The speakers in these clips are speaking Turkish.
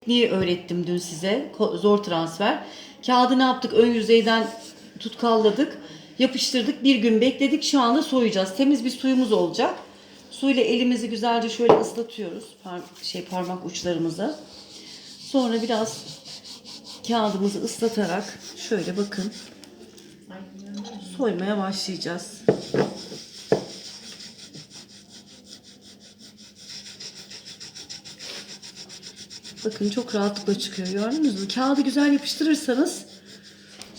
tekniği öğrettim dün size. Zor transfer. Kağıdı ne yaptık? Ön yüzeyden tutkalladık. Yapıştırdık. Bir gün bekledik. Şu anda soyacağız. Temiz bir suyumuz olacak. Suyla elimizi güzelce şöyle ıslatıyoruz. Par- şey parmak uçlarımızı. Sonra biraz kağıdımızı ıslatarak şöyle bakın soymaya başlayacağız. Bakın çok rahatlıkla çıkıyor gördünüz mü? Kağıdı güzel yapıştırırsanız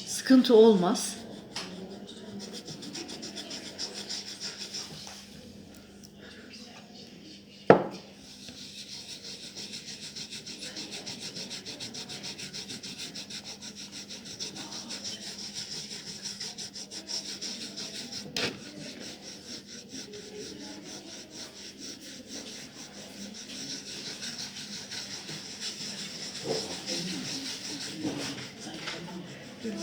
sıkıntı olmaz. Evet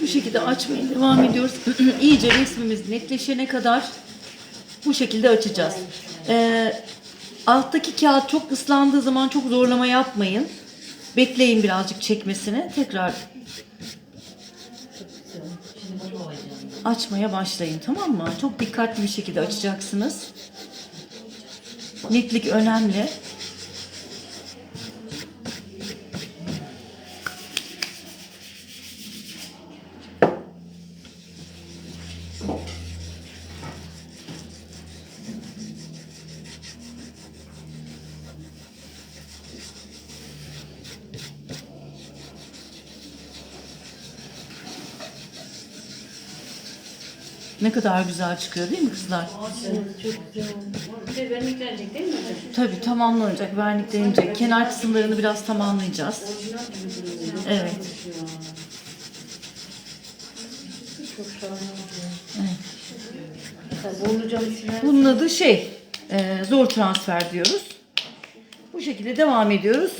bu şekilde açmaya devam ediyoruz. İyice resmimiz netleşene kadar bu şekilde açacağız. Ee, alttaki kağıt çok ıslandığı zaman çok zorlama yapmayın. Bekleyin birazcık çekmesini. Tekrar açmaya başlayın tamam mı? Çok dikkatli bir şekilde açacaksınız. Netlik önemli. Ne kadar güzel çıkıyor değil mi kızlar? Çok güzel. Bir? Tabii tamamlanacak, verniklenecek. Kenar kısımlarını biraz tamamlayacağız. Evet. Çok siler. Bunun adı şey, e, zor transfer diyoruz. Bu şekilde devam ediyoruz.